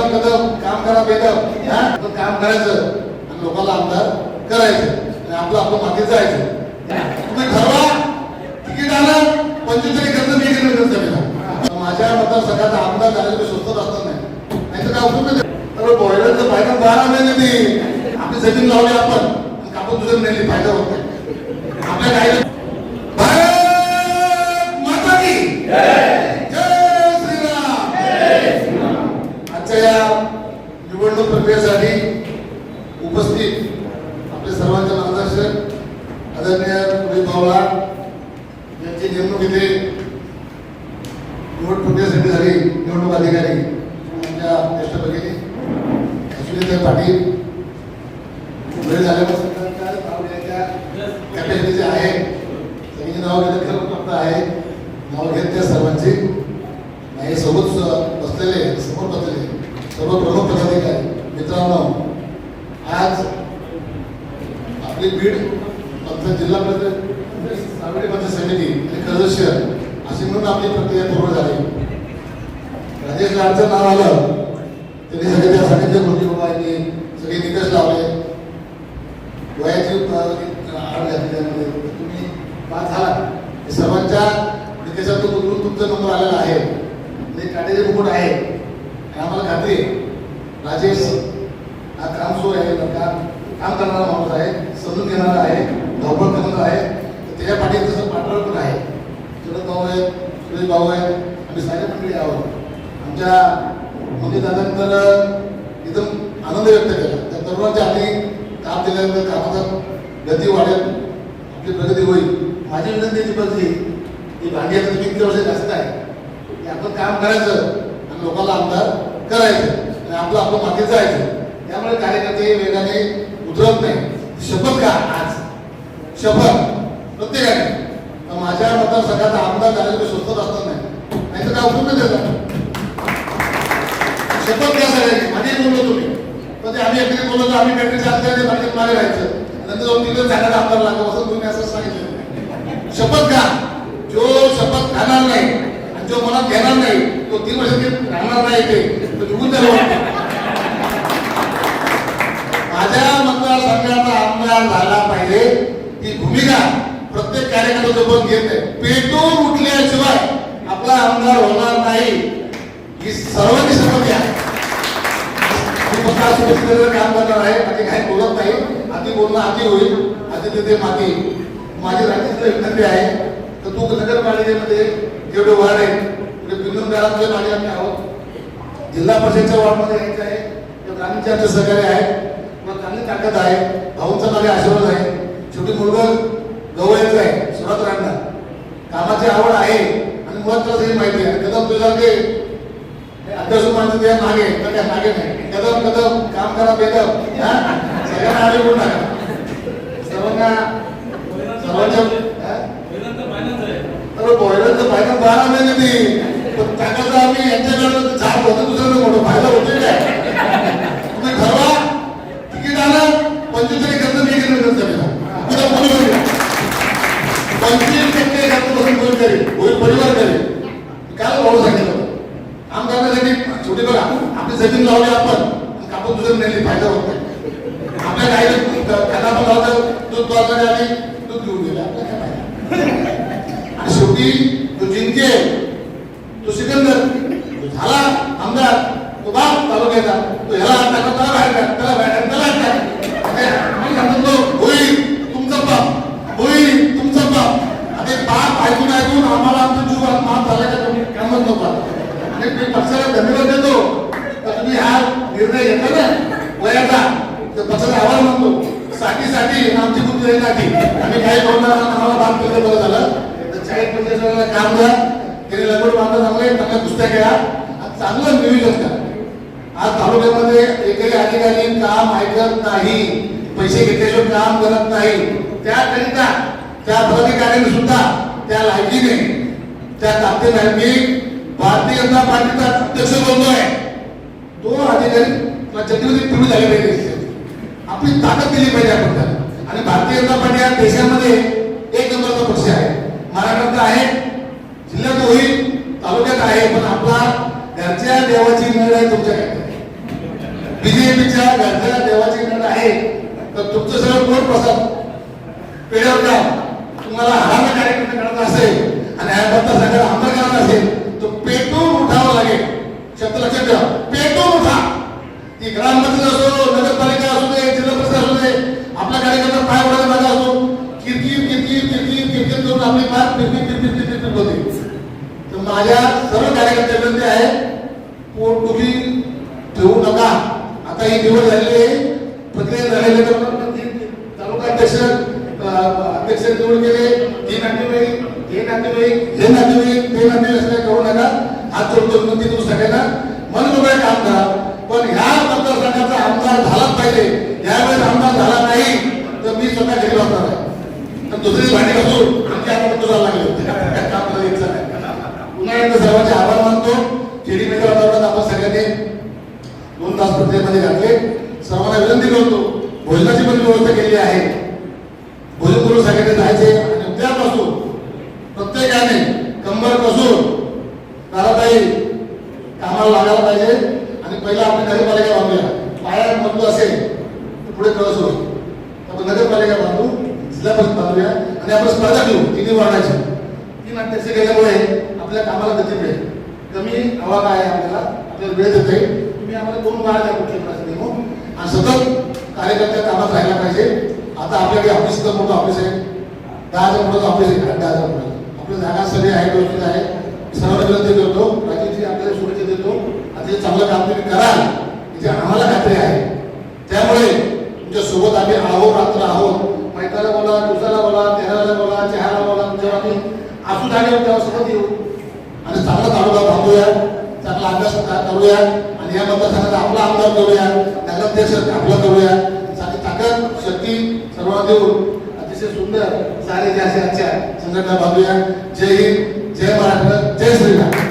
कदम कदम काम करा बेदम हा? काम करायचं. आणि लोकांना आमदार करायचं. आणि आपलं आपलं मागे जायचं. तुम्ही ठरवा. तिकीट आलं पंचवीस तरी खर्च मी घेऊन विधानसभेला माझ्या मतदारसंघाचा आमदार झाल्याशिवाय स्वस्त असतात नाही. नाही तर काय उपयोग नाही तर बॉयलरचं फायदा बारा महिने ती आपली जमीन लावली आपण. कापून दुसरं नेली फायदा होत नाही. आपल्या काय भारत माता की जय श्रीराम आजच्या या निवडणूक प्रक्रियेसाठी उपस्थित आपले सर्वांचे मार्गदर्शक आदरणीय पुढील भावला यांची नेमणूक इथे निवड प्रक्रियेसाठी झाली. निवडणूक अधिकारी आमच्या ज्येष्ठ भगिनी अश्विनीताई पाटील वेळ झाल्यापासून कॅपॅसिटीचे आहे सगळी नाव घेत खरं आहे नाव घेत त्या सर्वांची. नाही सोबत बसलेले समोर बसलेले सर्व प्रमुख पदाधिकारी मित्रांनो आज आपली बीड आमचा जिल्हा परिषद सावडी पंचायत समिती आणि कर्ज शहर अशी म्हणून आपली प्रक्रिया पूर्ण झाली. राजेश लाडचं नाव आलं त्यांनी सगळे त्या सगळ्यांच्या कृती उभारली सगळे निकष लावले. वयाची अ, आड घातली त्यामध्ये. तुम्ही पास झाला हे सर्वांच्या निकषातून उतरून तुमचा नंबर आलेला आहे. ते काटेचे मुकुट आहे. आणि आम्हाला खात्री राजेश हा काम सोय आहे काम काम करणारा माणूस आहे समजून घेणारा आहे धावपळ करणारा आहे. तर त्याच्या पाठी तसं पाठवलं पण आहे. शरद भाऊ आहे सुरेश भाऊ आहे आम्ही सारे मंडळी आहोत. आमच्या म्हणजे दादांतर एकदम आनंद व्यक्त केला. त्या तरुणांच्या आम्ही काम दिल्यानंतर कामाचा गती वाढेल आपली प्रगती होईल. माझी विनंती ती बदली ही भांडी आता तुम्ही किती वर्ष जास्त आहे की आपण काम करायचं आणि लोकांना आमदार करायचं. आणि आपलं आपलं मागे जायचं त्यामुळे कार्यकर्ते वेगाने उतरत नाही. शपथ का आज. शपथ. प्रत्येकाने. तर माझ्या मतदारसंघाचा आमदार झालेलं स्वस्त असतात नाही नाही. तर काय उपयोग देतात शपथ घ्या सगळ्यांनी. माझी बोललो तुम्ही. पण ते आम्ही एकटे बोललो तर आम्ही बॅटरी चार्ज करायचे बाकी मागे राहायचं. नंतर जाऊन तिकडे जाण्याचा आमदार लागतो असं तुम्ही असं सांगितलं. शपथ घ्या. जो शपथ खाणार नाही आणि जो मनात घेणार नाही तो तीन वर्ष राहणार नाही ते तो निघून जाईल माझ्या मतदारसंघाचा आमदार झाला पाहिजे ही भूमिका प्रत्येक कार्यकर्ता जो घेत आहे. पेटून उठल्याशिवाय आपला आमदार होणार नाही. ही सर्वांनी शपथ आहे. काम करणार आहे. अति काही बोलत नाही. अति बोलणं अति होईल. अति तिथे माती. माझी राज्यातलं विनंती आहे. तर तू नगरपालिकेमध्ये जेवढे वार्ड आहे तेवढे बिंदून घरातले माझे आम्ही आहोत. जिल्हा परिषदच्या वार्डमध्ये यायचं आहे. ते ग्रामीणचे आमचे सहकार्य आहे. मग चांगली ताकद आहे. भाऊंचा माझे आशीर्वाद आहे. शेवटी मुलगा गवळ्याचं आहे. माझी आवड आहे आणि महत्वाचं हे माहिती आहे. कदम तुझा ते अध्यक्ष माणसं त्या मागे तर त्या मागे नाही. कदम कदम काम करा बेदम. सगळ्यांना आले कोण नका सर्वांना सर्वांच्या हा? बॉयलरचं फायदा बारा महिने ती. पण टाकायचं आम्ही यांच्याकडे झाड होतं दुसरं मोठं फायदा होते काय तुम्ही ठरवा तिकीट आलं पंचवीस तरी खर्च मी घेऊन विधानसभेला उद्या कोणी होईल पंचवीस टक्के खर्च बसून कोण करेल होईल परिवार करेल काल भाऊ सांगितलं होतं. काम करण्यासाठी छोटी बघा आपली सेटिंग लावली आपण आणि कापून दुसरं नेली फायदा होत नाही आपल्या गाईला त्यांना पण लावतं दूध पाजलं आणि तो घेऊन गेला. आपल्या आणि शेवटी तो जिंके. तो सिकंदर. तो झाला आमदार. तो बाप तालुक्याचा. तो ह्याला टाका त्याला बाहेर टाक त्याला बाहेर टाक त्याला टाक. तो होईल तुमचा बाप. होईल तुमचा बाप. आणि बाप ऐकून ऐकून आम्हाला आमचा जीव माफ झाला का तुम्ही कामच नको आणि मी पक्षाला धन्यवाद देतो. तर तुम्ही हा निर्णय घेतला ना वयाचा तर पक्षाला आवाज म्हणतो साठी साठी आमची बुद्धी नाही साठी आम्ही काही बोलणार आम्हाला बाप केलं बरं झालं. तर चाळीस पंचेचाळीस काम द्या. त्याने लगोड बांधलं चांगले चांगल्या कुस्त्या खेळा. चांगलं नियोजन करा. आज तालुक्यामध्ये एकही अधिकारी काम ऐकत नाही पैसे घेतल्याशिवाय काम करत नाही. त्याकरिता त्या पदाधिकाऱ्यांनी सुद्धा त्या लायकीने त्या ताकदीने भारतीय जनता पार्टीचा अध्यक्ष बोलतोय तो अधिकारी चक्रीमध्ये पिढी झाली पाहिजे. आपली ताकद दिली पाहिजे आपण. त्याला आणि भारतीय जनता पार्टी या देशामध्ये एक नंबरचा पक्ष आहे. महाराष्ट्रात आहे जिल्ह्यात होईल तालुक्यात आहे पण आपला घरच्या देवाची नळ आहे तुमच्याकडे बीजेपीच्या घरच्या देवाची नळ आहे. तर तुमचं सगळं कोण प्रसाद? पेढ्यावर का तुम्हाला हाराचा कार्यक्रम करायचा असेल आणि ह्या मतदारसंघाला आमदार करायचा असेल तर पेटून उठावं लागेल. शब्द लक्षात ठेवा माझ्या सर्व कार्यकर्ते विनंती आहे पोटदुखी ठेवू नका. आता ही निवड झालेली आहे. प्रक्रिया झालेली तर तालुका अध्यक्ष अध्यक्ष निवड केले. हे नातेवाईक हे नातेवाईक हे नातेवाईक ते नातेवाईक असं काही करू नका. हात जोडतो विनंती करू सगळ्यांना मन काय काम करा. पण ह्या मतदारसंघाचा आमदार झालाच पाहिजे. यावेळेस आमदार झाला नाही तर मी स्वतः घरी बसणार आहे. दुसरी भांडी घासून आमच्या हातात तुला लागले. होते काय काम मला इच्छा नाही पुन्हा एकदा सर्वांचे आभार मानतो. केडी मेकर वातावरणात आपण सगळ्यांनी दोन तास प्रत्येकामध्ये घातले. सर्वांना विनंती करतो भोजनाची पण व्यवस्था केली आहे. भोजन करून सगळ्यांनी जायचे आणि उद्यापासून प्रत्येकाने कंबर कसून दाराताई कामाला लागायला पाहिजे. आणि पहिला आपली नगरपालिका बांधूया. पायात मजबूत असेल तर पुढे कळस होईल. आपण नगरपालिका बांधू जिल्हा परिषद बांधूया. आणि आपण स्पर्धा घेऊ तिन्ही वाढायची तीन अध्यक्ष गेल्यामुळे आपल्या कामाला गती मिळेल कमी आव्हान आहे आपल्याला आपल्याला वेळ देता येईल तुम्ही आम्हाला दोन वाढ द्या कुठली प्रश्न देऊ आणि सतत कार्यकर्त्या कामात राहायला पाहिजे. आता आपल्याकडे ऑफिसचं मोठं ऑफिस आहे. दहा हजार मोठं ऑफिस आहे. दहा हजार मोठं आपल्या जागा सगळी आहे व्यवस्थित आहे. सर्वांना विनंती करतो राजीवजी आपल्याला शुभेच्छा देतो. आता चांगलं काम तुम्ही कराल. याची आम्हाला खात्री आहे. त्यामुळे तुमच्यासोबत आम्ही आहो रात्र आहोत मैताला बोला दिवसाला बोला तेराला बोला चहाला बोला जेव्हा आम्ही असू झाल्यावर तेव्हा सोबत येऊ आणि चांगला तालुका बांधूया चांगला अभ्यास का- करूया आणि या मतदारसंघात आपला आमदार करूया नगराध्यक्ष आपला करूया. चांगली ताकद शक्ती सर्वांना देऊन अतिशय सुंदर सारे जे असे आजच्या संघटना बांधूया. जय हिंद जय महाराष्ट्र